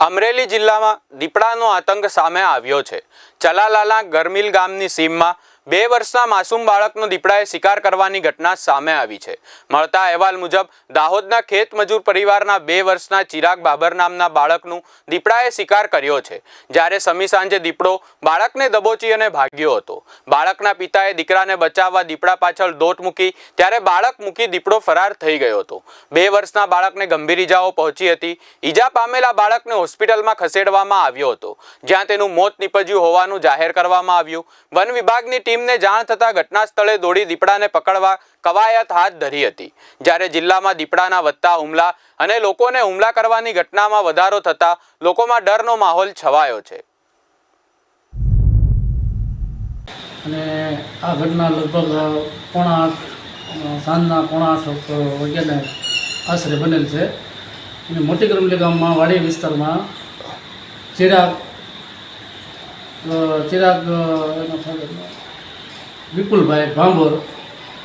અમરેલી જિલ્લામાં દીપડાનો આતંક સામે આવ્યો છે. ચલાલાલા ગરમીલ ગામની સીમમાં બે વર્ષના માસૂમ બાળકનો દીપડાએ શિકાર કરવાની ઘટના સામે આવી છે. મળતા અહેવાલ મુજબ, દાહોદના ખેત મજૂર પરિવારના બે વર્ષના ચિરાગ બાબર નામના બાળકનું દીપડાએ શિકાર કર્યો છે. જ્યારે સમી સાંજે દીપડો બાળકને દબોચી અને ભાગ્યો હતો. બાળકના પિતાએ દીકરાને બચાવવા દીપડા પાછળ દોટ મૂકી, ત્યારે બાળક મૂકી દીપડો ફરાર થઈ ગયો હતો. બે વર્ષના બાળકને ગંભીર ઈજાઓ પહોંચી હતી. ઈજા પામેલા બાળકને હોસ્પિટલમાં ખસેડવામાં આવ્યો હતો. જ્યાં તેનું મોત નીપજ્યું હોવાનું જાહેર કરવામાં આવ્યું. વન વિભાગની ટીમને જાણ થતાં ઘટના સ્થળે દોડી દીપડાને પકડવા કવાયત હાથ ધરી હતી. જ્યારે જિલ્લામાં દીપડાના વધતા હુમલા અને લોકોને હુમલા કરવાની ઘટનામાં વધારો થતાં લોકોમાં ડરનો માહોલ છવાયો છે. અને આ ઘટના લગભગ પોણા સાંજના પોણા આઠ વાગ્યાને આશરે બનેલ છે. અને મોટી કરમલી ગામમાં વાડી વિસ્તારમાં ચિરાગ ચિરાગ વિપુલભાઈ ભાંભોર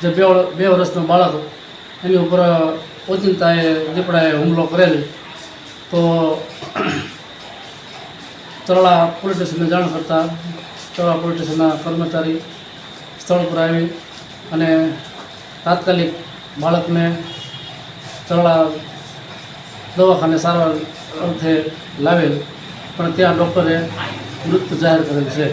જે બે બે વર્ષનો બાળક એની ઉપર ઓચિંતાએ, દીપડાએ હુમલો કરેલ. તો તળા પોલીસ સ્ટેશનને જાણ કરતાં તળા પોલીસ સ્ટેશનના કર્મચારી સ્થળ પર આવી અને તાત્કાલિક બાળકને તળા દવાખાને સારવાર અર્થે લાવેલ. પણ ત્યાં ડૉક્ટરે મૃત્યુ જાહેર કરેલ છે.